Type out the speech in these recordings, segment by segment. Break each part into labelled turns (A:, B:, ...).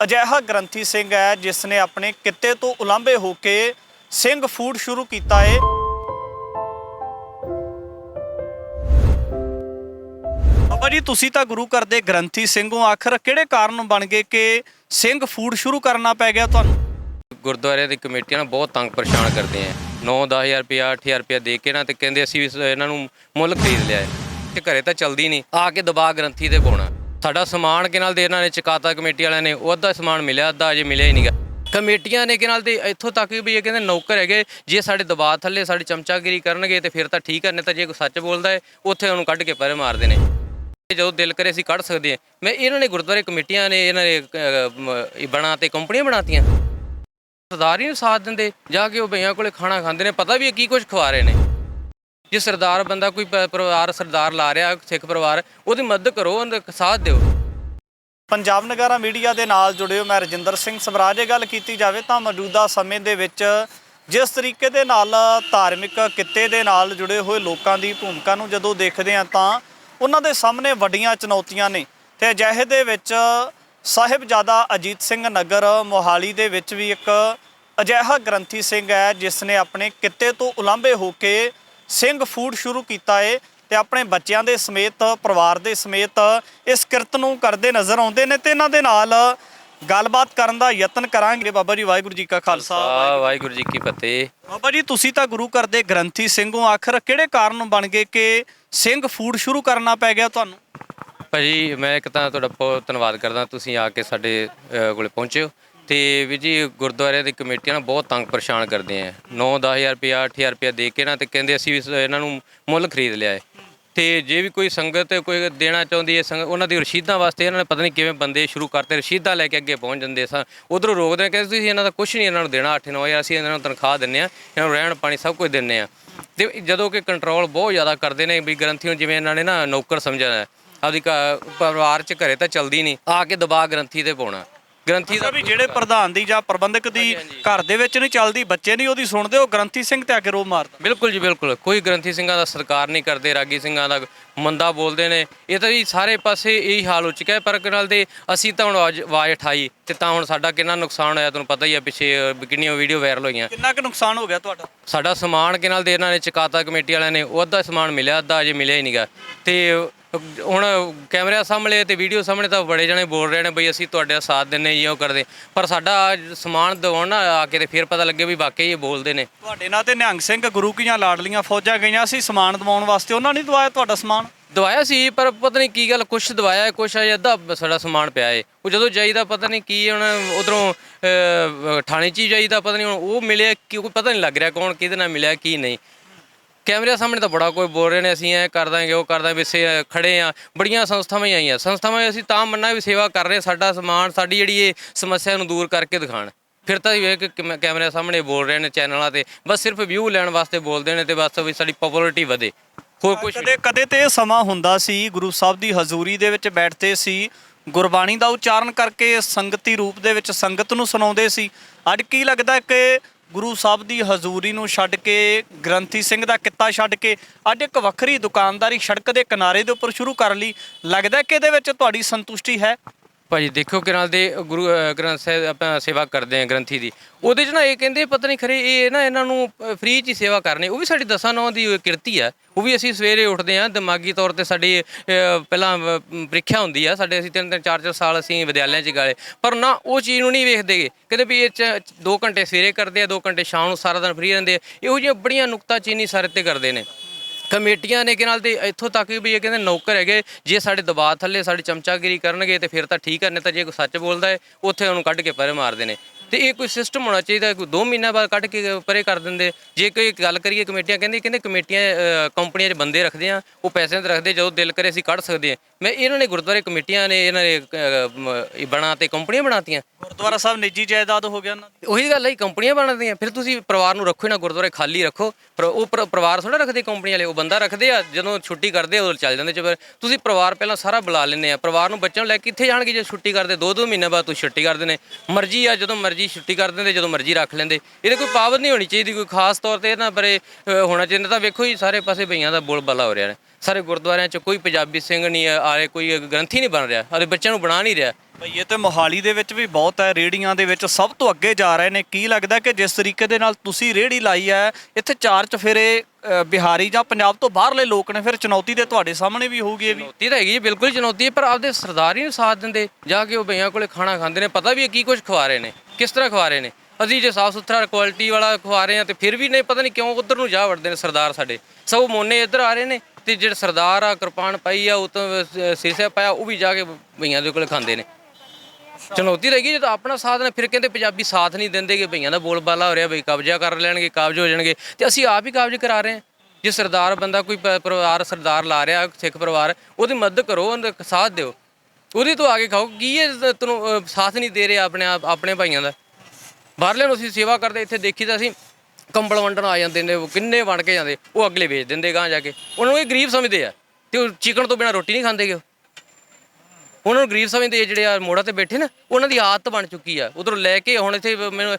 A: ਅਜਿਹਾ ਗ੍ਰੰਥੀ ਸਿੰਘ ਹੈ ਜਿਸ ਨੇ ਆਪਣੇ ਕਿੱਤੇ ਤੋਂ ਉਲਾਂਭੇ ਹੋ ਕੇ ਸਿੰਘ ਫੂਡ ਸ਼ੁਰੂ ਕੀਤਾ ਏ। ਬਾਬਾ ਜੀ, ਤੁਸੀਂ ਤਾਂ ਗੁਰੂ ਘਰ ਦੇ ਗ੍ਰੰਥੀ ਸਿੰਘੋ ਆਖਰ ਕਿਹੜੇ ਕਾਰਨ ਬਣ ਗਏ ਕਿ ਸਿੰਘ ਫੂਡ ਸ਼ੁਰੂ ਕਰਨਾ ਪੈ ਗਿਆ ਤੁਹਾਨੂੰ?
B: ਗੁਰਦੁਆਰੇ ਦੀ ਕਮੇਟੀਆਂ ਨਾ ਬਹੁਤ ਤੰਗ ਪਰੇਸ਼ਾਨ ਕਰਦੇ ਆ 9-10000 ਰੁਪਿਆ 8000 ਰੁਪਿਆ ਦੇ ਕੇ ਨਾ ਤੇ ਕਹਿੰਦੇ ਅਸੀਂ ਵੀ ਇਹਨਾਂ ਨੂੰ ਮੁੱਲ ਖਰੀਦ ਲਿਆ ਹੈ ਤੇ ਘਰੇ ਤਾਂ ਚਲਦੀ ਨਹੀਂ ਆ ਕੇ ਦਬਾ ਗ੍ਰੰਥੀ ਤੇ ਪਾਉਣਾ। ਸਾਡਾ ਸਮਾਨ ਕਿ ਨਾਲ ਦੇ ਇਹਨਾਂ ਨੇ ਚਕਾਤਾ ਕਮੇਟੀ ਵਾਲਿਆਂ ਨੇ ਉਹ ਅੱਧਾ ਸਮਾਨ ਮਿਲਿਆ ਅੱਧਾ ਅਜੇ ਮਿਲਿਆ ਹੀ ਨਹੀਂਗਾ ਕਮੇਟੀਆਂ ਨੇ ਕਿ ਨਾਲ ਦੇ ਇੱਥੋਂ ਤੱਕ ਵੀ ਇਹ ਕਹਿੰਦੇ ਨੌਕਰ ਹੈਗੇ ਜੇ ਸਾਡੇ ਦਬਾਅ ਥੱਲੇ ਸਾਡੀ ਚਮਚਾਗਿਰੀ ਕਰਨਗੇ ਤੇ ਫਿਰ ਤਾਂ ਠੀਕ ਹੈ ਨਹੀਂ ਤਾਂ ਜੇ ਕੋਈ ਸੱਚ ਬੋਲਦਾ ਹੈ ਉੱਥੇ ਉਹਨੂੰ ਕੱਢ ਕੇ ਪਰੇ ਮਾਰਦੇ ਨੇ ਤੇ ਜਦੋਂ ਦਿਲ ਕਰੇ ਅਸੀਂ ਕੱਢ ਸਕਦੇ ਹਾਂ ਮੈਂ ਇਹਨਾਂ ਨੇ ਗੁਰਦੁਆਰੇ ਕਮੇਟੀਆਂ ਨੇ ਇਹਨਾਂ ਨੇ ਅਹ, ਮ, ਇਹ ਬਣਾ ਤੇ ਕੰਪਨੀਆਂ ਬਣਾਤੀਆਂ। ਸਰਦਾਰ ਹੀ ਨੂੰ ਸਾਥ ਦਿੰਦੇ ਜਾ ਕੇ ਉਹ ਬਈਆਂ ਕੋਲੇ ਖਾਣਾ ਖਾਂਦੇ ਨੇ ਪਤਾ ਵੀ ਇਹ ਕੀ ਕੁਝ ਖਵਾ ਰਹੇ ਨੇ। ਜੇ ਸਰਦਾਰ ਬੰਦਾ ਕੋਈ ਪ- ਪਰਿਵਾਰ ਸਰਦਾਰ ਲਾ ਰਿਹਾ, ਸਿੱਖ ਪਰਿਵਾਰ, ਉਹਦੀ ਮਦਦ ਕਰੋ, ਉਹਦਾ ਸਾਥ ਦਿਓ।
A: ਪੰਜਾਬ ਨਗਾਰਾ ਮੀਡੀਆ ਦੇ ਨਾਲ ਜੁੜਿਓ ਮੈਂ ਰਜਿੰਦਰ ਸਿੰਘ ਸਮਰਾਜ, ਇਹ ਗੱਲ ਕੀਤੀ ਜਾਵੇ ਤਾਂ ਮੌਜੂਦਾ ਸਮੇਂ ਦੇ ਵਿੱਚ ਜਿਸ ਤਰੀਕੇ ਦੇ ਨਾਲ ਧਾਰਮਿਕ ਕਿੱਤੇ ਦੇ ਨਾਲ ਜੁੜੇ ਹੋਏ ਲੋਕਾਂ ਦੀ ਭੂਮਿਕਾ ਨੂੰ ਜਦੋਂ ਦੇਖਦੇ ਹਾਂ ਤਾਂ ਉਹਨਾਂ ਦੇ ਸਾਹਮਣੇ ਵੱਡੀਆਂ ਚੁਣੌਤੀਆਂ ਨੇ। ਤੇ ਅਜਿਹੇ ਦੇ ਵਿੱਚ ਸਾਹਿਬਜ਼ਾਦਾ ਅਜੀਤ ਸਿੰਘ ਨਗਰ ਮੋਹਾਲੀ ਦੇ ਵਿੱਚ ਵੀ ਇੱਕ ਅਜਿਹਾ ਗ੍ਰੰਥੀ ਸਿੰਘ ਹੈ, ਜਿਸ ਨੇ ਆਪਣੇ ਕਿੱਤੇ ਤੋਂ ਉਲੰਭੇ ਹੋ ਕੇ ਸਿੰਘ ਫੂਡ ਸ਼ੁਰੂ ਕੀਤਾ ਏ ਤੇ ਆਪਣੇ ਬੱਚਿਆਂ ਦੇ ਸਮੇਤ ਪਰਿਵਾਰ ਦੇ ਸਮੇਤ ਇਸ ਕਿਰਤ ਨੂੰ ਕਰਦੇ ਨਜ਼ਰ ਆਉਂਦੇ ਨੇ ਤੇ ਇਹਨਾਂ ਦੇ ਨਾਲ ਗੱਲਬਾਤ ਕਰਨ ਦਾ ਯਤਨ ਕਰਾਂਗੇ। ਬਾਬਾ ਜੀ ਵਾਹਿਗੁਰੂ ਜੀ ਕਾ ਖਾਲਸਾ
B: ਆ ਵਾਹਿਗੁਰੂ ਜੀ ਕੀ ਫਤਿਹ।
A: ਬਾਬਾ ਜੀ ਤੁਸੀਂ ਤਾਂ ਗੁਰੂ ਘਰ ਦੇ ਗ੍ਰੰਥੀ ਸਿੰਘੋ ਆਖਰ ਕਿਹੜੇ ਕਾਰਨ ਬਣ ਗਏ ਕਿ ਸਿੰਘ ਫੂਡ ਸ਼ੁਰੂ ਕਰਨਾ ਪੈ ਗਿਆ ਤੁਹਾਨੂੰ?
B: ਭਾਜੀ ਮੈਂ ਇੱਕ ਤਾਂ ਤੁਹਾਡਾ ਬਹੁਤ ਧੰਨਵਾਦ ਕਰਦਾ ਤੁਸੀਂ ਆ ਕੇ ਸਾਡੇ ਅਹ, ਕੋਲੇ ਪਹੁੰਚੇ ਹੋ। ਤੇ ਵੀ ਜੀ, ਗੁਰਦੁਆਰਿਆਂ ਦੀ ਕਮੇਟੀਆਂ ਨਾ ਬਹੁਤ ਤੰਗ ਪਰੇਸ਼ਾਨ ਕਰਦੇ ਆ। 9-10000 ਰੁਪਿਆ 8000 ਰੁਪਇਆ ਦੇ ਕੇ ਨਾ ਤੇ ਕਹਿੰਦੇ ਅਸੀਂ ਵੀ ਸ- ਇਹਨਾਂ ਨੂੰ ਮੁੱਲ ਖਰੀਦ ਲਿਆ ਹੈ ਤੇ ਜੇ ਵੀ ਕੋਈ ਸੰਗਤ ਕੋਈ ਦੇਣਾ ਚਾਹੁੰਦੀ ਹੈ ਸੰਗਤ ਉਹਨਾਂ ਦੀ ਰਸੀਦਾਂ ਵਾਸਤੇ ਇਹਨਾਂ ਨੇ ਪਤਾ ਨਹੀਂ ਕਿਵੇਂ ਬੰਦੇ ਸ਼ੁਰੂ ਕਰਤੇ, ਰਸੀਦਾਂ ਲੈ ਕੇ ਅੱਗੇ ਪਹੁੰਚ ਜਾਂਦੇ ਸਨ। ਉਧਰੋਂ ਰੋਕਦੇ ਨੇ ਕਹਿੰਦੇ ਤੁਸੀਂ ਇਹਨਾਂ ਦਾ ਕੁਝ ਨਹੀਂ ਇਹਨਾਂ ਨੂੰ ਦੇਣਾ 8-9000 ਅਸੀਂ ਇਹਨਾਂ ਨੂੰ ਤਨਖਾਹ ਦਿੰਨੇ ਆ, ਇਹਨਾਂ ਨੂੰ ਰਹਿਣ ਪਾਣੀ ਸਭ ਕੁਝ ਦਿੰਨੇ ਆ। ਤੇ ਜਦੋਂ ਕਿ ਕੰਟਰੋਲ ਬਹੁਤ ਜ਼ਿਆਦਾ ਕਰਦੇ ਨੇ ਵੀ ਗ੍ਰੰਥੀ ਨੂੰ ਜਿਵੇਂ ਇਹਨਾਂ ਨੇ ਨਾ ਨੌਕਰ ਸਮਝਿਆ ਹੈ ਆਪਦੀ ਘ- ਪਰਿਵਾਰ ਚ ਘਰੇ ਤਾਂ ਚਲਦੀ ਨਹੀਂ, ਆ ਕੇ ਦਬਾ ਗ੍ਰੰਥੀ ਤੇ ਪਾਉਣਾ। ਗ੍ਰੰਥੀ ਦਾ
A: ਵੀ ਜਿਹੜੇ ਪ੍ਰਧਾਨ ਦੀ ਜਾਂ ਪ੍ਰਬੰਧਕ ਦੀ ਘਰ ਦੇ ਵਿੱਚ ਨਹੀਂ ਚੱਲਦੀ ਬੱਚੇ ਨਹੀਂ ਉਹਦੀ ਸੁਣਦੇ ਉਹ ਗ੍ਰੰਥੀ ਸਿੰਘ ਤੇ ਆ ਕੇ ਰੋ ਮਾਰਦਾ।
B: ਬਿਲਕੁਲ ਜੀ ਬਿਲਕੁਲ। ਕੋਈ ਗ੍ਰੰਥੀ ਸਿੰਘਾਂ ਦਾ ਸਤਿਕਾਰ ਨਹੀਂ ਕਰਦੇ ਰਾਗੀ ਸਿੰਘਾਂ ਦਾ ਮੰਦਾ ਬੋਲਦੇ ਨੇ। ਇਹ ਤਾਂ ਜੀ ਸਾਰੇ ਪਾਸੇ ਇਹੀ ਹਾਲ ਹੋ ਚੁੱਕਾ ਹੈ ਪਰ ਨਾਲ ਦੇ ਅਸੀਂ ਤਾਂ ਹੁਣ ਆਵਾਜ਼ ਉਠਾਈ ਤੇ ਤਾਂ ਹੁਣ ਸਾਡਾ ਕਿੰਨਾ ਨੁਕਸਾਨ ਹੋਇਆ ਤੁਹਾਨੂੰ ਪਤਾ ਹੀ ਹੈ ਪਿੱਛੇ ਕਿੰਨੀਆਂ ਵੀਡੀਓ ਵਾਇਰਲ ਹੋਈਆਂ।
A: ਕਿੰਨਾ ਕੁ ਨੁਕਸਾਨ ਹੋ ਗਿਆ ਤੁਹਾਡਾ?
B: ਸਾਡਾ ਸਮਾਨ ਕਿ ਨਾਲ ਦੇ ਇਹਨਾਂ ਨੇ ਚਕਾਤਾ ਕਮੇਟੀ ਵਾਲਿਆਂ ਨੇ ਉਹ ਅੱਧਾ ਸਮਾਨ ਮਿਲਿਆ ਅੱਧਾ ਅਜੇ ਮਿਲਿਆ ਹੀ ਨਹੀਂਗਾ ਤੇ ਹੁਣ ਕੈਮਰਿਆਂ ਸਾਹਮਣੇ ਤੇ ਵੀਡੀਓ ਸਾਹਮਣੇ ਤਾਂ ਬੜੇ ਜਣੇ ਬੋਲ ਰਹੇ ਨੇ ਬਈ ਅਸੀਂ ਤੁਹਾਡੇ ਸਾਥ ਦਿੰਨੇ ਜੀ ਉਹ ਕਰਦੇ। ਪਰ ਸਾਡਾ ਸਮਾਨ ਦਿਵਾਉਣ ਨਾ ਆ ਕੇ ਤੇ ਫਿਰ ਪਤਾ ਲੱਗੇ ਵੀ ਵਾਕਈ ਇਹ ਬੋਲਦੇ ਨੇ।
A: ਤੁਹਾਡੇ ਨਾਲ ਤੇ ਨਿਹੰਗ ਸਿੰਘ ਗੁਰੂ ਕੀਆਂ ਲਾਡਲੀਆਂ ਫੌਜਾਂ ਗਈਆਂ ਸੀ ਸਮਾਨ ਦਿਵਾਉਣ ਵਾਸਤੇ। ਉਹਨਾਂ ਨੇ ਦਵਾਇਆ ਤੁਹਾਡਾ ਸਮਾਨ?
B: ਦਵਾਇਆ ਸੀ ਪਰ ਪਤਾ ਨਹੀਂ ਕੀ ਗੱਲ ਕੁਛ ਦਵਾਇਆ ਕੁਛ ਅਜੇ ਅੱਧਾ ਸਾਡਾ ਸਮਾਨ ਪਿਆ ਏ। ਉਹ ਜਦੋਂ ਜਾਈਦਾ ਪਤਾ ਨਹੀਂ ਕੀ ਹੁਣ ਉਧਰੋਂ ਥਾਣੇ 'ਚ ਹੀ ਜਾਈਦਾ ਪਤਾ ਨਹੀਂ ਹੁਣ ਉਹ ਮਿਲਿਆ ਕਿ ਕੋਈ ਪਤਾ ਨਹੀਂ ਲੱਗ ਰਿਹਾ ਕੌਣ ਕਿਹਦੇ ਨਾਲ ਮਿਲਿਆ ਕੀ ਨਹੀਂ। ਕੈਮਰੇ ਸਾਹਮਣੇ ਤਾਂ ਬੜਾ ਕੋਈ ਬੋਲ ਰਹੇ ਨੇ, ਅਸੀਂ ਐ ਕਰ ਦਾਂਗੇ, ਉਹ ਕਰ ਦਾਂਗੇ, ਵੀ ਸੇ ਖੜੇ ਆ। ਬੜੀਆਂ ਸੰਸਥਾਵਾਂ ਹੀ ਆਈਆਂ। ਸੰਸਥਾਵਾਂ ਅਸੀਂ ਤਾਂ ਮੰਨਣਾ ਵੀ ਸੇਵਾ ਕਰ ਰਹੇ, ਸਾਡਾ ਸਮਾਨ, ਸਾਡੀ ਜਿਹੜੀ ਇਹ ਸਮੱਸਿਆ ਨੂੰ ਦੂਰ ਕਰਕੇ ਦਿਖਾਣ। ਫਿਰ ਤਾਂ ਇਹ ਕਿ ਕੈਮ- ਕੈਮਰੇ ਸਾਹਮਣੇ ਬੋਲ ਰਹੇ ਨੇ ਚੈਨਲਾਂ ਤੇ। ਬਸ ਸਿਰਫ ਵਿਊ ਲੈਣ ਵਾਸਤੇ ਬੋਲਦੇ ਨੇ ਤੇ ਬਸ ਵੀ ਸਾਡੀ ਪਪੂਲੈਰਿਟੀ ਵਧੇ। ਹੋਰ ਕੁਝ
A: ਕਦੇ ਕਦੇ ਤੇ ਇਹ ਸਮਾਂ ਹੁੰਦਾ ਸੀ, ਗੁਰੂ ਸਾਹਿਬ ਦੀ ਹਜ਼ੂਰੀ ਦੇ ਵਿੱਚ ਬੈਠਦੇ ਸੀ, ਗੁਰਬਾਣੀ ਦਾ ਉਚਾਰਨ ਕਰਕੇ ਸੰਗਤੀ ਰੂਪ ਦੇ ਵਿੱਚ ਸੰਗਤ ਨੂੰ ਸੁਣਾਉਂਦੇ ਸੀ। ਅੱਜ ਕੀ ਲੱਗਦਾ ਕਿ ਗੁਰੂ ਸਾਹਿਬ ਦੀ ਹਜ਼ੂਰੀ ਨੂੰ ਛੱਡ ਕੇ, ਗ੍ਰੰਥੀ ਸਿੰਘ ਦਾ ਕਿੱਤਾ ਛੱਡ ਕੇ, ਅੱਜ ਇੱਕ ਵੱਖਰੀ ਦੁਕਾਨਦਾਰੀ ਸੜਕ ਦੇ ਕਿਨਾਰੇ ਦੇ ਉੱਪਰ ਸ਼ੁਰੂ ਕਰ ਲਈ। ਲੱਗਦਾ ਕਿ ਇਹਦੇ ਵਿੱਚ ਤੁਹਾਡੀ ਸੰਤੁਸ਼ਟੀ ਹੈ।
B: ਭਾਜੀ ਦੇਖੋ ਕਿ ਦੇ ਗੁਰੂ ਅਹ ਗ੍ਰੰਥ ਸਾਹਿਬ ਆਪਾਂ ਸੇਵਾ ਕਰਦੇ ਆ ਗ੍ਰੰਥੀ ਦੀ। ਉਹਦੇ ਚ ਨਾ ਇਹ ਕਹਿੰਦੇ ਪਤਾ ਨਹੀਂ ਖਰੇ ਇਹ ਨਾ ਇਹਨਾਂ ਨੂੰ ਫ੍ਰੀ ਚ ਹੀ ਸੇਵਾ ਕਰਨੀ ਉਹ ਵੀ ਸਾਡੀ ਦਸਾਂ ਨੌਂ ਦੀ ਕਿਰਤੀ ਆ। ਉਹ ਵੀ ਅਸੀਂ ਸਵੇਰੇ ਉੱਠਦੇ ਆ ਦਿਮਾਗੀ ਤੌਰ ਤੇ ਸਾਡੀ ਅਹ, ਪਹਿਲਾਂ ਅਹ, ਪ੍ਰੀਖਿਆ ਹੁੰਦੀ ਆ ਸਾਡੇ ਅਸੀਂ ਤਿੰਨ ਤਿੰਨ ਚਾਰ ਚਾਰ ਸਾਲ ਅਸੀਂ ਵਿਦਿਆਲਿਆਂ ਚ ਗਾਲੇ। ਪਰ ਨਾ ਉਹ ਚੀਜ਼ ਨੂੰ ਨਹੀਂ ਵੇਖਦੇਗੇ ਕਹਿੰਦੇ ਵੀ ਇਹ ਚ 2 ਘੰਟੇ ਸਵੇਰੇ ਕਰਦੇ ਆ 2 ਘੰਟੇ ਸ਼ਾਮ ਨੂੰ ਸਾਰਾ ਦਿਨ ਫ੍ਰੀ ਰਹਿੰਦੇ ਆ। ਇਹੋ ਜਿਹੀਆਂ ਬੜੀਆਂ ਨੁਕਤਾਚੀਨੀ ਸਾਰੇ ਤੇ ਕਰਦੇ ਨੇ। ਕਮੇਟੀਆਂ ਨੇ ਕਿ ਨਾਲ ਤੇ ਇੱਥੋਂ ਤੱਕ ਵੀ ਇਹ ਕਹਿੰਦੇ ਨੌਕਰ ਹੈਗੇ, ਜੇ ਸਾਡੇ ਦਬਾਅ ਥੱਲੇ ਸਾਡੀ ਚਮਚਾਗਿਰੀ ਕਰਨਗੇ ਤੇ ਫਿਰ ਤਾਂ ਠੀਕ ਹੈ ਨਹੀਂ ਤਾਂ ਜੇ ਕੋਈ ਸੱਚ ਬੋਲਦਾ ਹੈ, ਉੱਥੇ ਉਹਨੂੰ ਕੱਢ ਕੇ ਪਰੇ ਮਾਰਦੇ ਨੇ। ਤੇ ਇਹ ਕੋਈ ਸਿਸਟਮ ਹੋਣਾ ਚਾਹੀਦਾ, ਕੋਈ 2 ਮਹੀਨਿਆਂ ਬਾਅਦ ਕੱਢ ਕੇ ਪਰੇ ਕਰ ਦਿੰਦੇ। ਜੇ ਕੋਈ ਗੱਲ ਕਰੀਏ ਕਮੇਟੀਆਂ, ਕਹਿੰਦੇ ਕਹਿੰਦੇ ਕਮੇਟੀਆਂ ਕੰਪਨੀਆਂ 'ਚ ਬੰਦੇ ਰੱਖਦੇ ਆ, ਉਹ ਪੈਸਿਆਂ ਤੇ ਰੱਖਦੇ ਜਦੋਂ ਦਿਲ ਕਰੇ ਅਸੀਂ ਕੱਢ ਸਕਦੇ ਆ। ਮੈਂ ਇਹਨਾਂ ਨੇ ਗੁਰਦੁਆਰੇ ਕਮੇਟੀਆਂ ਨੇ ਇਹਨਾਂ ਨੇ ਅਹ, ਮ, ਇਹ ਬਣਾ ਤੇ ਕੰਪਨੀਆਂ ਬਣਾਤੀਆਂ।
A: ਗੁਰਦੁਆਰਾ ਸਾਹਿਬ ਨਿੱਜੀ ਜਾਇਦਾਦ ਹੋ ਗਿਆ ਉਹਨਾਂ ਦੀ
B: ਉਹੀ ਗੱਲ ਹੈ ਜੀ, ਕੰਪਨੀਆਂ ਬਣਦੀਆਂ। ਫਿਰ ਤੁਸੀਂ ਪਰਿਵਾਰ ਨੂੰ ਰੱਖੋ ਹੀ ਨਾ ਗੁਰਦੁਆਰੇ ਖਾਲੀ ਰੱਖੋ। ਪਰ ਉਹ ਪਰ- ਪਰਿਵਾਰ ਥੋੜਾ ਰੱਖਦੇ ਕੰਪਨੀ ਵਾਲੇ ਉਹ ਬੰਦਾ ਰੱਖਦੇ ਆ ਜਦੋਂ ਛੁੱਟੀ ਕਰਦੇ ਆ ਉਦੋਂ ਚੱਲ ਜਾਂਦੇ। ਚ ਤੁਸੀਂ ਪਰਿਵਾਰ ਪਹਿਲਾਂ ਸਾਰਾ ਬੁਲਾ ਲੈਂਦੇ ਆ। ਪਰਿਵਾਰ ਨੂੰ ਬੱਚਿਆਂ ਨੂੰ ਲੈ ਕੇ ਕਿੱਥੇ ਜਾਣਗੇ ਜੇ ਛੁੱਟੀ ਕਰਦੇ? ਦੋ ਦੋ ਮਹੀਨੇ ਬਾਅਦ ਤੁਸੀਂ ਛੁੱਟੀ ਕਰਦੇ ਨੇ ਮਰਜ਼ੀ ਆ ਜਦੋਂ ਮਰਜ਼ੀ ਛੁੱਟੀ ਕਰ ਦਿੰਦੇ ਜਦੋਂ ਮਰਜ਼ੀ ਰੱਖ ਲੈਂਦੇ। ਇਹਦੇ ਕੋਈ ਪਾਬੰਦ ਨਹੀਂ ਹੋਣੀ ਚਾਹੀਦੀ ਕੋਈ ਖਾਸ ਤੌਰ ਤੇ ਇਹਨਾਂ ਬਾਰੇ ਅ, ਹੋਣਾ ਚਾਹੀਦਾ। ਤਾਂ ਵੇਖੋ ਹੀ ਸਾਰੇ ਪਾਸੇ ਬਈਆਂ ਦਾ ਬੋਲ ਬਾਲਾ ਹੋ ਰਿਹਾ ਨੇ। ਸਾਰੇ ਗੁਰਦੁਆਰਿਆਂ 'ਚ ਕੋਈ ਪੰਜਾਬੀ ਸਿੰਘ ਨਹੀਂ ਆ ਰਿਹਾ ਕੋਈ ਗ੍ਰੰਥੀ ਨਹੀਂ ਬਣ ਰਿਹਾ ਅਤੇ ਬੱਚਿਆਂ ਨੂੰ ਬਣਾ ਨਹੀਂ ਰਿਹਾ।
A: ਭਈਏ ਤੇ ਮੋਹਾਲੀ ਦੇ ਵਿੱਚ ਵੀ ਬਹੁਤ ਹੈ ਰੇੜੀਆਂ ਦੇ ਵਿੱਚ ਸਭ ਤੋਂ ਅੱਗੇ ਜਾ ਰਹੇ ਨੇ। ਕੀ ਲੱਗਦਾ ਕਿ ਜਿਸ ਤਰੀਕੇ ਦੇ ਨਾਲ ਤੁਸੀਂ ਰੇੜੀ ਲਾਈ ਹੈ ਇੱਥੇ ਚਾਰ ਚਫੇਰੇ ਬਿਹਾਰੀ ਜਾਂ ਪੰਜਾਬ ਤੋਂ ਬਾਹਰਲੇ ਲੋਕ ਨੇ ਫਿਰ ਚੁਣੌਤੀ ਤੇ ਤੁਹਾਡੇ ਸਾਹਮਣੇ ਵੀ ਹੋਊਗੀ ਇਹ ਵੀ।
B: ਚੁਣੌਤੀ ਤਾਂ ਹੈਗੀ ਬਿਲਕੁਲ ਚੁਣੌਤੀ ਹੈ ਪਰ ਆਪਦੇ ਸਰਦਾਰ ਹੀ ਨਹੀਂ ਸਾਥ ਦਿੰਦੇ। ਜਾ ਕੇ ਉਹ ਬਈਆਂ ਕੋਲੇ ਖਾਣਾ ਖਾਂਦੇ ਨੇ ਪਤਾ ਵੀ ਹੈ ਕੀ ਕੁਝ ਖਵਾ ਰਹੇ ਨੇ ਕਿਸ ਤਰ੍ਹਾਂ ਖਵਾ ਰਹੇ ਨੇ। ਅਸੀਂ ਜੇ ਸਾਫ਼ ਸੁਥਰਾ ਕੁਆਲਿਟੀ ਵਾਲਾ ਖਵਾ ਰਹੇ ਹਾਂ ਤੇ ਫਿਰ ਵੀ ਨਹੀਂ, ਪਤਾ ਨਹੀਂ ਕਿਉਂ ਉਧਰ ਨੂੰ ਜਾ ਵੜਦੇ ਨੇ ਸਰਦਾਰ ਸਾਡੇ। ਸਭ ਮੋਨੇ ਇੱਧਰ ਆ ਰਹੇ ਨੇ ਤੇ ਜਿਹੜੇ ਸਰਦਾਰ ਆ, ਕਿਰਪਾਨ ਪਾਈ ਆ, ਉਹ ਤਾਂ ਸੀਸੇ ਪਾਇਆ ਉਹ ਵੀ ਜਾ ਕੇ ਬਈਆਂ ਦੇ ਕੋਲ ਖਾਂਦੇ ਨੇ। ਚੁਣੌਤੀ ਰਹੇਗੀ ਜਦੋਂ ਆਪਣਾ ਸਾਥ ਨੇ, ਫਿਰ ਕਹਿੰਦੇ ਪੰਜਾਬੀ ਸਾਥ ਨਹੀਂ ਦਿੰਦੇ ਕਿ ਭਈਆਂ ਦਾ ਬੋਲਬਾਲਾ ਹੋ ਰਿਹਾ, ਬਈ ਕਬਜ਼ਾ ਕਰ ਲੈਣਗੇ, ਕਾਬਜ ਹੋ ਜਾਣਗੇ। ਤੇ ਅਸੀਂ ਆਪ ਹੀ ਕਾਬਜ ਕਰਾ ਰਹੇ ਹਾਂ। ਜੇ ਸਰਦਾਰ ਬੰਦਾ ਕੋਈ ਪਰਿਵਾਰ, ਸਰਦਾਰ ਲਾ ਰਿਹਾ, ਸਿੱਖ ਪਰਿਵਾਰ, ਉਹਦੀ ਮਦਦ ਕਰੋ, ਉਹਦਾ ਸਾਥ ਦਿਓ। ਉਹਦੇ ਤੋਂ ਆ ਕੇ ਖਾਓ, ਕੀ ਇਹ ਤੈਨੂੰ ਸਾਥ ਨਹੀਂ ਦੇ ਰਿਹਾ ਆਪਣੇ ਆਪ, ਆਪਣੇ ਭਾਈਆਂ ਦਾ? ਬਾਹਰਲੇ ਨੂੰ ਅਸੀਂ ਸੇਵਾ ਕਰਦੇ, ਇੱਥੇ ਦੇਖੀ ਤਾਂ ਅਸੀਂ, ਕੰਬਲ ਵੰਡਣ ਆ ਜਾਂਦੇ ਨੇ, ਉਹ ਕਿੰਨੇ ਵੰਡ ਕੇ ਜਾਂਦੇ, ਉਹ ਅਗਲੇ ਵੇਚ ਦਿੰਦੇ ਗਾਂ ਜਾ ਕੇ। ਉਹਨਾਂ ਨੂੰ ਇਹ ਗਰੀਬ ਸਮਝਦੇ ਆ, ਤੇ ਉਹ ਚਿਕਨ ਤੋਂ ਬਿਨਾ ਰੋਟੀ ਨਹੀਂ ਖਾਂਦੇਗੇ ਉਹ। ਉਹਨਾਂ ਨੂੰ ਗਰੀਬ ਸਮਝਦੇ ਆ, ਜਿਹੜੇ ਆ ਮੋੜਾ ਤੇ ਬੈਠੇ ਨਾ, ਉਹਨਾਂ ਦੀ ਆਦਤ ਬਣ ਚੁੱਕੀ ਆ। ਉਧਰੋਂ ਲੈ ਕੇ ਹੁਣ ਇੱਥੇ ਮੈਨੂੰ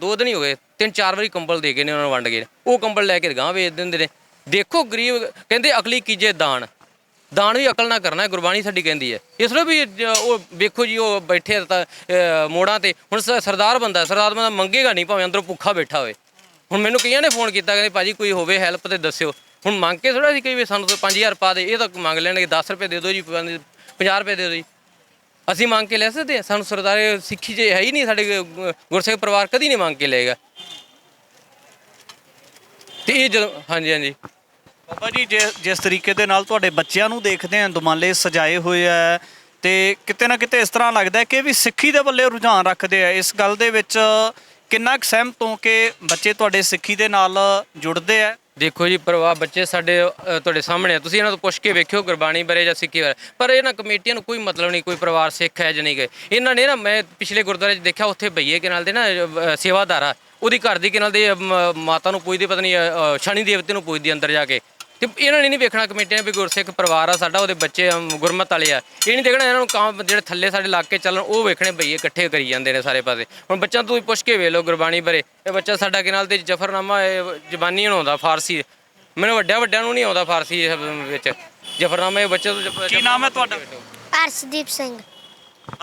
B: ਦੋ ਦਿਨ ਹੀ ਹੋ ਗਏ, ਤਿੰਨ ਚਾਰ ਵਾਰੀ ਕੰਬਲ ਦੇ ਗਏ ਨੇ ਉਹਨਾਂ ਨੂੰ ਵੰਡ ਗਏ ਉਹ ਕੰਬਲ ਲੈ ਕੇ ਗਾਂ ਵੇਚ ਦਿੰਦੇ ਨੇ। ਦੇਖੋ ਗਰੀਬ, ਕਹਿੰਦੇ ਅਕਲੀ ਕੀਜੇ ਦਾਨ। ਦਾਨ ਵੀ ਅਕਲ ਨਾਲ ਕਰਨਾ ਹੈ ਗੁਰਬਾਣੀ ਸਾਡੀ ਕਹਿੰਦੀ ਹੈ। ਇਸ ਲਈ ਵੀ ਜ- ਉਹ ਵੇਖੋ ਜੀ ਉਹ ਬੈਠੇ ਆ ਤਾਂ ਅਹ, ਮੋੜਾਂ ਤੇ। ਹੁਣ ਸ- ਸਰਦਾਰ ਬੰਦਾ ਸਰਦਾਰ ਬੰਦਾ ਮੰਗੇਗਾ ਨਹੀਂ ਭਾਵੇਂ ਅੰਦਰੋਂ ਭੁੱਖਾ ਬੈਠਾ ਹੋਵੇ। ਹੁਣ ਮੈਨੂੰ ਕਈਆਂ ਨੇ ਫੋਨ ਕੀਤਾ ਕਹਿੰਦੇ ਭਾਜੀ ਕੋਈ ਹੋਵੇ ਹੈਲਪ ਤੇ ਦੱਸਿਓ। ਹੁਣ ਮੰਗ ਕੇ ਥੋੜਾ ਸੀ ਕਈ ਵੀ ਸਾਨੂੰ ਤਾਂ 5000 ਪਾ ਦੇ ਇਹ ਤਾਂ ਮੰਗ ਲੈਣਗੇ 10 ਰੁਪਏ ਦੇ ਦਿਓ ਜੀ 50 ਰੁਪਏ ਦੇ ਦਿਓ ਜੀ। ਅਸੀਂ ਮੰਗ ਕੇ ਲੈ ਸਕਦੇ ਹਾਂ। ਸਾਨੂੰ ਸਰਦਾਰੇ ਸਿੱਖੀ ਜੇ ਹੈ ਹੀ ਨਹੀਂ ਸਾਡੇ ਗੁ- ਗੁਰਸਿੱਖ ਪਰਿਵਾਰ ਕਦੀ ਨਹੀਂ ਮੰਗ ਕੇ ਲਏਗਾ। ਤੇ ਇਹ ਜਦੋਂ ਹਾਂਜੀ ਹਾਂਜੀ।
A: ਬਾਬਾ ਜੀ ਜੇ ਜਿਸ ਤਰੀਕੇ ਦੇ ਨਾਲ ਤੁਹਾਡੇ ਬੱਚਿਆਂ ਨੂੰ ਦੇਖਦੇ ਆ ਦੁਮਾਲੇ ਸਜਾਏ ਹੋਏ ਆ ਤੇ ਕਿਤੇ ਨਾ ਕਿਤੇ ਇਸ ਤਰ੍ਹਾਂ ਲੱਗਦਾ ਕਿ ਵੀ ਸਿੱਖੀ ਦੇ ਵੱਲੇ ਰੁਝਾਨ ਰੱਖਦੇ ਆ। ਇਸ ਗੱਲ ਦੇ ਵਿੱਚ ਕਿੰਨਾ ਕੁ ਸਹਿਮਤ ਹੋ ਕਿ ਬੱਚੇ ਤੁਹਾਡੇ ਸਿੱਖੀ ਦੇ ਨਾਲ ਜੁੜਦੇ ਆ?
B: ਦੇਖੋ ਜੀ ਪਰਿਵਾਰ ਬੱਚੇ ਸਾਡੇ ਅ, ਤੁਹਾਡੇ ਸਾਹਮਣੇ ਆ। ਤੁਸੀਂ ਇਹਨਾਂ ਤੋਂ ਪੁੱਛ ਕੇ ਵੇਖਿਓ ਗੁਰਬਾਣੀ ਬਾਰੇ ਜਾਂ ਸਿੱਖੀ ਬਾਰੇ। ਪਰ ਇਹਨਾਂ ਕਮੇਟੀਆਂ ਨੂੰ ਕੋਈ ਮਤਲਬ ਨਹੀਂ ਕੋਈ ਪਰਿਵਾਰ ਸਿੱਖ ਹੈ ਜਾਂ ਨਹੀਂ ਗਏ ਇਹਨਾਂ ਨੇ ਨਾ ਮੈਂ ਪਿਛਲੇ ਗੁਰਦੁਆਰੇ 'ਚ ਦੇਖਿਆ ਉੱਥੇ ਬਈਏ ਕੇ ਨਾਲ ਦੇ ਨਾ ਅ, ਸੇਵਾਦਾਰ ਆ। ਉਹਦੀ ਘਰ ਦੀ ਕੇ ਨਾਲ ਦੇ ਮ- ਮਾਤਾ ਨੂੰ ਪੁੱਛਦੀ ਪਤਾ ਨਹੀਂ ਅ, ਅ, ਸ਼ਨੀ ਦੇਵਤੇ ਨੂੰ ਪੁੱਛਦੀ ਅੰਦਰ ਜਾ ਕੇ। ਤੇ ਇਹਨਾਂ ਨੇ ਨਹੀਂ ਵੇਖਣਾ ਕਮੇਟੀਆਂ ਨੇ ਵੀ ਗੁਰਸਿੱਖ ਪਰਿਵਾਰ ਆ ਸਾਡਾ ਉਹਦੇ ਬੱਚੇ ਗੁਰਮਤ ਵਾਲੇ ਆ। ਇਹ ਨਹੀਂ ਦੇਖਣਾ ਇਹਨਾਂ ਨੂੰ ਕੰਮ ਜਿਹੜੇ ਥੱਲੇ ਸਾਡੇ ਇਲਾਕੇ ਚੱਲਣ ਉਹ ਵੇਖਣੇ ਬਈਏ ਇਕੱਠੇ ਕਰੀ ਜਾਂਦੇ ਨੇ ਸਾਰੇ ਪਾਸੇ। ਹੁਣ ਬੱਚਿਆਂ ਤੋਂ ਤੁਸੀਂ ਪੁੱਛ ਕੇ ਵੇਖ ਲਓ ਗੁਰਬਾਣੀ ਬਾਰੇ। ਇਹ ਬੱਚਾ ਸਾਡਾ ਕੇ ਨਾਲ ਤੇ ਜਫਰਨਾਮਾ ਇਹ ਜ਼ਬਾਨੀ ਬਣਾਉਂਦਾ ਫਾਰਸੀ। ਮੈਨੂੰ ਵੱਡਿਆਂ ਵੱਡਿਆਂ ਨੂੰ ਨਹੀਂ ਆਉਂਦਾ ਫਾਰਸੀ ਇਹ ਵਿੱਚ। ਜਫਰਨਾਮਾ ਇਹ ਬੱਚੇ ਤੋਂ
A: ਕੀ ਨਾਮ ਹੈ ਤੁਹਾਡਾ?
C: ਅਰਸ਼ਦੀਪ ਸਿੰਘ।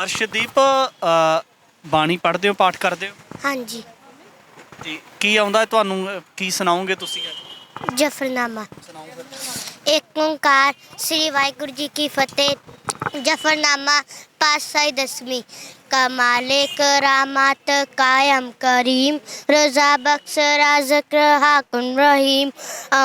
A: ਅਰਸ਼ਦੀਪ ਬਾਣੀ ਪੜ੍ਹਦੇ ਹੋ ਪਾਠ ਕਰਦੇ ਹੋ?
C: ਹਾਂਜੀ।
A: ਜੀ ਕੀ ਆਉਂਦਾ ਤੁਹਾਨੂੰ? ਕੀ ਸੁਣਾਓਗੇ ਤੁਸੀਂ ਅੱਜ?
C: ਜਫਰਨਾਮਾ ਇੱਕ ਓੰਕਾਰ ਸ੍ਰੀ ਵਾਹਿਗੁਰੂ ਜੀ ਕੀ ਫਤਿਹ ਜਫਰਨਾਮਾ ਪਾਤਸ਼ਾਹੀ ਦਸਵੀਂ। ਕਮਾਲੇ ਕਰਾਮਾਤ ਕਾਇਮ ਕਰੀਮ, ਰਜ਼ਾ ਬਖਸ਼ ਰਾਜ਼ਕ ਹਾਕਮ ਰਹੀਮ।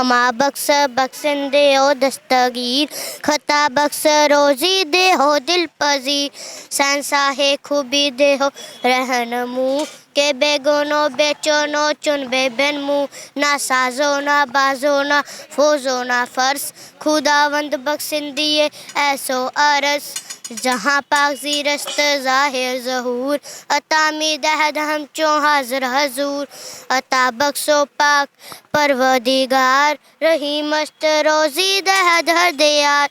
C: ਅਮਾ ਬਖਸ਼ ਦੇ ਹੋ ਦਸਤਗੀਰ, ਖਤਾ ਬਖਸ਼ ਰੋਜ਼ੀ ਦੇ ਹੋ ਦਿਲ ਪਜ਼ੀਰ। ਸੰਸਾਹੇ ਖੂਬੀ ਦੇ ਹੋ ਰਹਿਨਮੂ کے بے گونو بے چونو چن بے بین منہ نہ سازو نہ بازو نہ فوزو نہ فرس خداوند بخشندیے ایسو عرس جہاں پاک زیرست ظاہر ظہور عطا می دہد ہم چون حاضر حضور عطا بخشو پاک پروردگار رحیمست روزی دہد ہر دیار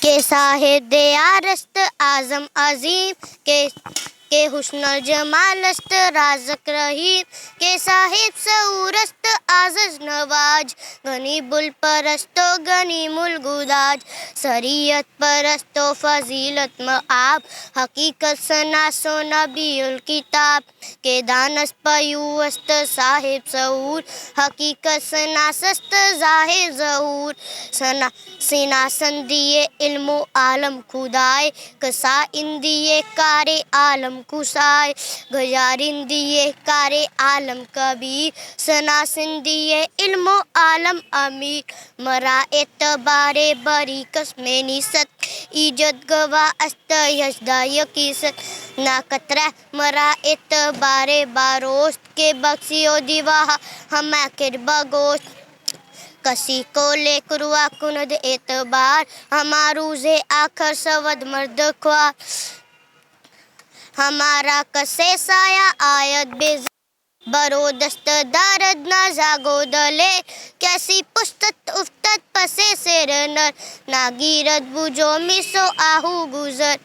C: کہ صاحب دیار رست اعظم عظیم کے के हुस्न जमालस्त राजक्रही के साहिब सौरस्त نواز نواج بل پرست و مل الگداج سریعت پرست و فضیلت معاب حقیقت سنا سو نبی الکتاب کے دانس پیوست صاحب سعور حقیقت سناسست ظاہر ظہور، سنا سناسن علم و عالم خدائے کسائن دیے کار عالم کسائے گجارن دیے کار عالم کبیر سناسن دیے علم و عالم امیر مرا اعتبار بری قسمے نیست۔ ایجد گوا است یشدا یقیست نا قطرہ مرا اعتبار باروست۔ کے بخشی و دیوا ہم اکر گوشت کسی کو لے کروا کند اعتبار۔ ہماروز آخر سود مرد خواہ ہمارا کسے سایہ آیت بے बरो दस्त दारद ना जागो दले कैसी पुस्तत उफ्तत पसे से नर नागीरत बुझो मिसो आहू गुजर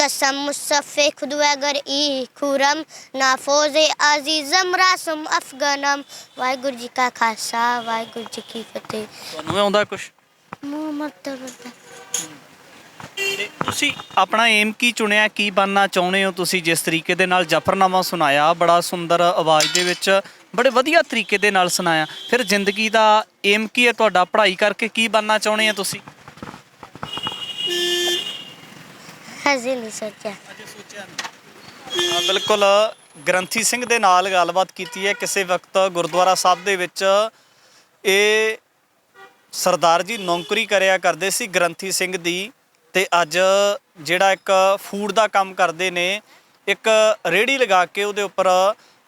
C: कसम मुसफ़े खुद अगर ई खुरम ना फौजे अजीज़म रासम अफगनम वाहिगुरु जी का खालसा वाहिगुरु जी की फतेह
A: ਤੁਹਾਨੂੰ ਆਉਂਦਾ ਕੁਝ
C: मुँह मत बता
A: ਤੇ ਤੁਸੀਂ ਆਪਣਾ ਏਮ ਕੀ ਚੁਣਿਆ ਕੀ ਬਣਨਾ ਚਾਹੁੰਦੇ ਹੋ ਤੁਸੀਂ ਜਿਸ ਤਰੀਕੇ ਦੇ ਨਾਲ ਜਫਰਨਾਮਾ ਸੁਣਾਇਆ ਬੜਾ ਸੁੰਦਰ ਆਵਾਜ਼ ਦੇ ਵਿੱਚ ਬੜੇ ਵਧੀਆ ਤਰੀਕੇ ਦੇ ਨਾਲ ਸੁਣਾਇਆ। ਫਿਰ ਜ਼ਿੰਦਗੀ ਦਾ ਏਮ ਕੀ ਹੈ ਤੁਹਾਡਾ? ਪੜ੍ਹਾਈ ਕਰਕੇ ਕੀ ਬਣਨਾ ਚਾਹੁੰਦੇ ਹੋ ਤੁਸੀਂ?
C: ਹਜੇ ਨਹੀਂ ਸੋਚਿਆ।
A: ਅਜੇ ਬਿਲਕੁਲ ਗ੍ਰੰਥੀ ਸਿੰਘ ਦੇ ਨਾਲ ਗੱਲਬਾਤ ਕੀਤੀ ਹੈ। ਕਿਸੇ ਵਕਤ ਗੁਰਦੁਆਰਾ ਸਾਹਿਬ ਦੇ ਵਿੱਚ ਇਹ ਸਰਦਾਰ ਜੀ ਨੌਕਰੀ ਕਰਿਆ ਕਰਦੇ ਸੀ ਗ੍ਰੰਥੀ ਸਿੰਘ ਦੀ। ਤੇ ਅੱਜ ਜਿਹੜਾ ਇੱਕ ਫੂਡ ਦਾ ਕੰਮ ਕਰਦੇ ਨੇ, ਇੱਕ ਰੇੜੀ ਲਗਾ ਕੇ ਉਹਦੇ ਉੱਪਰ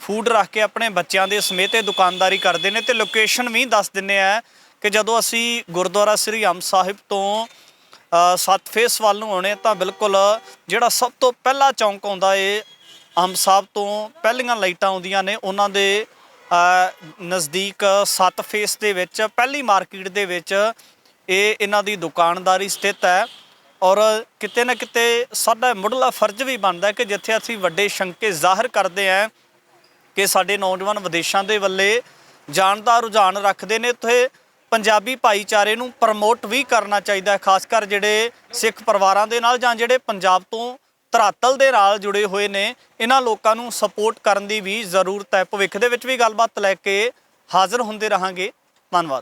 A: ਫੂਡ ਰੱਖ ਕੇ ਆਪਣੇ ਬੱਚਿਆਂ ਦੇ ਸਮੇਤ ਇਹ ਦੁਕਾਨਦਾਰੀ ਕਰਦੇ ਨੇ ਤੇ ਲੋਕੇਸ਼ਨ ਵੀ ਦੱਸ ਦਿੰਨੇ ਆ ਕਿ ਜਦੋਂ ਅਸੀਂ ਗੁਰਦੁਆਰਾ ਸ੍ਰੀ ਹਮ ਸਾਹਿਬ ਤੋਂ ਸੱਤ ਫੇਸ ਵੱਲ ਨੂੰ ਆਉਣੇ ਤਾਂ ਬਿਲਕੁਲ ਜਿਹੜਾ ਸਭ ਤੋਂ ਪਹਿਲਾ ਚੌਂਕ ਆਉਂਦਾ ਏ ਹਮ ਸਾਹਿਬ ਤੋਂ, ਪਹਿਲੀਆਂ ਲਾਈਟਾਂ ਆਉਂਦੀਆਂ ਨੇ ਉਹਨਾਂ ਦੇ ਨਜ਼ਦੀਕ ਸੱਤ ਫੇਸ ਦੇ ਵਿੱਚ, ਪਹਿਲੀ ਮਾਰਕੀਟ ਦੇ ਵਿੱਚ ਇਹ ਇਹਨਾਂ ਦੀ ਦੁਕਾਨਦਾਰੀ ਸਥਿਤ ਹੈ। ਔਰ ਕਿਤੇ ਨਾ ਕਿਤੇ ਸਾਡਾ ਮੁੱਢਲਾ ਫਰਜ਼ ਵੀ ਬਣਦਾ ਕਿ ਜਿੱਥੇ ਅਸੀਂ ਵੱਡੇ ਸ਼ੰਕੇ ਜ਼ਾਹਰ ਕਰਦੇ ਹਾਂ ਕਿ ਸਾਡੇ ਨੌਜਵਾਨ ਵਿਦੇਸ਼ਾਂ ਦੇ ਵੱਲੇ ਜਾਣ ਦਾ ਰੁਝਾਨ ਰੱਖਦੇ ਨੇ ਤੇ ਪੰਜਾਬੀ ਭਾਈਚਾਰੇ ਨੂੰ ਪ੍ਰਮੋਟ ਵੀ ਕਰਨਾ ਚਾਹੀਦਾ ਹੈ, ਖਾਸ ਕਰ ਜਿਹੜੇ ਸਿੱਖ ਪਰਿਵਾਰਾਂ ਦੇ ਨਾਲ ਜਾਂ ਜਿਹੜੇ ਪੰਜਾਬ ਤੋਂ ਧਰਾਤਲ ਦੇ ਨਾਲ ਜੁੜੇ ਹੋਏ ਨੇ, ਇਹਨਾਂ ਲੋਕਾਂ ਨੂੰ ਸਪੋਰਟ ਕਰਨ ਦੀ ਵੀ ਜ਼ਰੂਰਤ ਹੈ। ਭਵਿੱਖ ਦੇ ਵਿੱਚ ਵੀ ਗੱਲਬਾਤ ਲੈ ਕੇ ਹਾਜ਼ਰ ਹੁੰਦੇ ਰਹਾਂਗੇ। ਧੰਨਵਾਦ।